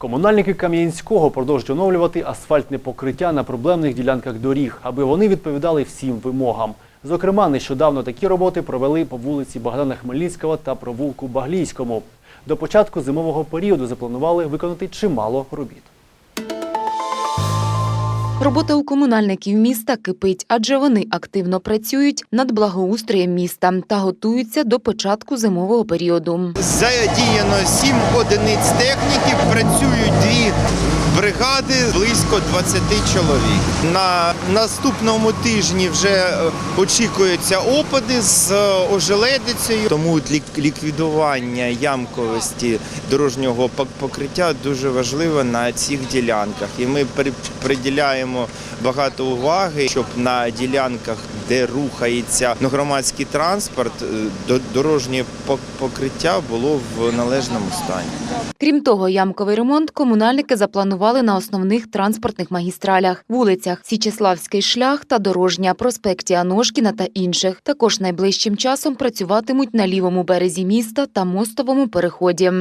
Комунальники Кам'янського продовжують оновлювати асфальтне покриття на проблемних ділянках доріг, аби вони відповідали всім вимогам. Зокрема, нещодавно такі роботи провели по вулиці Богдана Хмельницького та провулку Баглійському. До початку зимового періоду запланували виконати чимало робіт. Робота у комунальників міста кипить, адже вони активно працюють над благоустроєм міста та готуються до початку зимового періоду. Задіяно сім одиниць техніки, працюють дві бригади, близько 20 чоловік. На наступному тижні вже е, очікуються опади з е, ожеледицею, тому лік- ліквідування ямковості дорожнього пок- покриття дуже важливо на цих ділянках. І ми при- приділяємо багато уваги, щоб на ділянках, де рухається громадський транспорт, е, до- дорожнє покриття було в належному стані. Крім того, ямковий ремонт комунальники запланували на основних транспортних магістралях, вулицях Січеславський шлях та Дорожня, проспекті Аношкіна та інших. Також найближчим часом працюватимуть на лівому березі міста та мостовому переході.